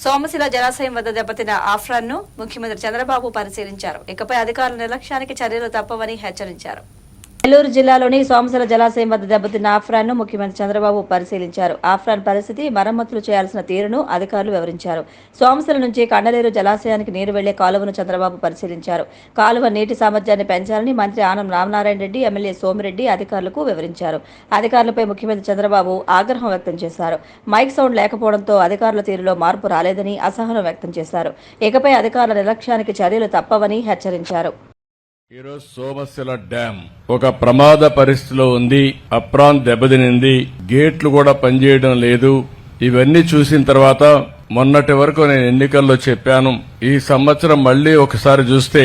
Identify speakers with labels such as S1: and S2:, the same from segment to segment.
S1: సోమశిల జలాశయం వద్ద దెబ్బతిన ఆఫ్రాన్ను ముఖ్యమంత్రి చంద్రబాబు పరిశీలించారు. ఇకపై అధికారుల నిర్లక్ష్యానికి చర్యలు తప్పవని హెచ్చరించారు. నెల్లూరు జిల్లాలోని సోమసర జలాశయం వద్ద దెబ్బతిన్న ఆఫ్రాన్ను ముఖ్యమంత్రి చంద్రబాబు పరిశీలించారు. ఆఫ్రాన్ పరిస్థితి మరమ్మతులు చేయాల్సిన తీరును అధికారులు వివరించారు. సోమసర నుంచి కండలేరు జలాశయానికి నీరు వెళ్ళే కాలువను చంద్రబాబు పరిశీలించారు. కాలువ నీటి సామర్థ్యాన్ని పెంచాలని మంత్రి ఆనం రామనారాయణ రెడ్డి ఎమ్మెల్యే సోమిరెడ్డి అధికారులకు వివరించారు. అధికారులపై ముఖ్యమంత్రి చంద్రబాబు ఆగ్రహం వ్యక్తం చేశారు. మైక్ సౌండ్ లేకపోవడంతో అధికారుల తీరులో మార్పు రాలేదని అసహనం వ్యక్తం చేశారు. ఇకపై అధికారుల నిర్లక్ష్యానికి చర్యలు తప్పవని హెచ్చరించారు.
S2: ఈరోజు సోమశిల డ్యాం ఒక ప్రమాద పరిస్థితిలో ఉంది. అప్రాన్ దెబ్బతినింది గేట్లు కూడా పనిచేయడం లేదు. ఇవన్నీ చూసిన తర్వాత మొన్నటి వరకు నేను ఎన్నికల్లో చెప్పాను. ఈ సంవత్సరం మళ్ళీ ఒకసారి చూస్తే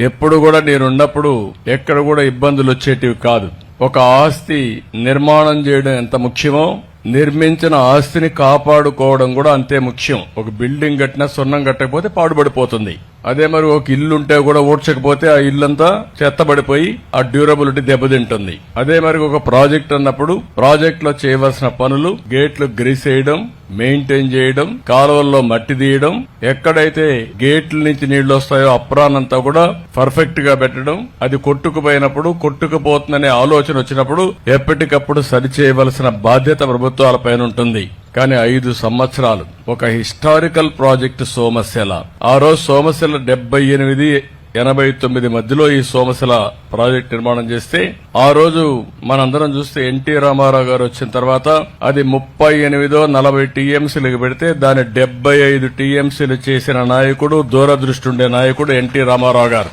S2: ఎప్పుడు కూడా నేనున్నప్పుడు ఎక్కడ కూడా ఇబ్బందులు వచ్చేటివి కాదు. ఒక ఆస్తి నిర్మాణం చేయడం ఎంత ముఖ్యమో నిర్మించిన ఆస్తిని కాపాడుకోవడం కూడా అంతే ముఖ్యం. ఒక బిల్డింగ్ కట్టినా సున్నం కట్టకపోతే పాడుపడిపోతుంది అదే మరి ఒక ఇల్లు ఉంటే కూడా ఊడ్చకపోతే ఆ ఇల్లంతా చెత్తబడిపోయి ఆ డ్యూరబిలిటీ దెబ్బతింటుంది. అదే మరి ఒక ప్రాజెక్ట్ అన్నప్పుడు ప్రాజెక్ట్లో చేయవలసిన పనులు గేట్లు గ్రీస్ వేయడం మెయింటైన్ చేయడం కాలువల్లో మట్టి తీయడం ఎక్కడైతే గేట్ల నుంచి నీళ్ళు వస్తాయో అప్రానంతా కూడా పర్ఫెక్ట్గా పెట్టడం అది కొట్టుకుపోయినప్పుడు కొట్టుకుపోతుందనే ఆలోచన వచ్చినప్పుడు ఎప్పటికప్పుడు సరిచేయవలసిన బాధ్యత ప్రభుత్వాలపైన ఉంటుంది. కానీ ఐదు సంవత్సరాలు. ఒక హిస్టారికల్ ప్రాజెక్టు సోమశిల. ఆ రోజు సోమశిల డెబ్బై ఎనిమిది ఎనభై తొమ్మిది మధ్యలో ఈ సోమశిల ప్రాజెక్ట్ నిర్మాణం చేస్తే ఆ రోజు మనందరం చూస్తే ఎన్టీ రామారావు గారు వచ్చిన తర్వాత అది ముప్పై ఎనిమిదో నలభై టీఎంసీలకు పెడితే దాని డెబ్బై ఐదు టీఎంసీలు చేసిన నాయకుడు దూరదృష్టి ఉండే నాయకుడు ఎన్టీ రామారావు గారు.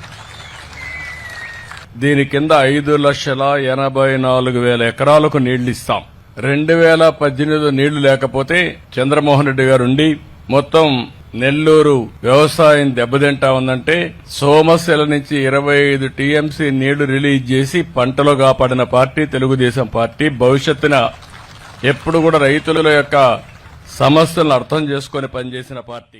S2: దీని కింద ఐదు లక్షల ఎనభై నాలుగు వేల ఎకరాలకు నీళ్ళు ఇస్తాం. రెండు వేల పద్దెనిమిదిలో నీళ్ళు లేకపోతే చంద్రమోహన్ రెడ్డి గారు ఉండి మొత్తం నెల్లూరు వ్యవసాయం దెబ్బతింటా ఉందంటే సోమశిల నుంచి ఇరవై ఐదు టీఎంసీ నీళ్ళు రిలీజ్ చేసి పంటలు కాపాడిన పార్టీ తెలుగుదేశం పార్టీ భవిష్యత్తున ఎప్పుడు కూడా రైతుల యొక్క సమస్యలను అర్థం చేసుకుని పనిచేసిన పార్టీ.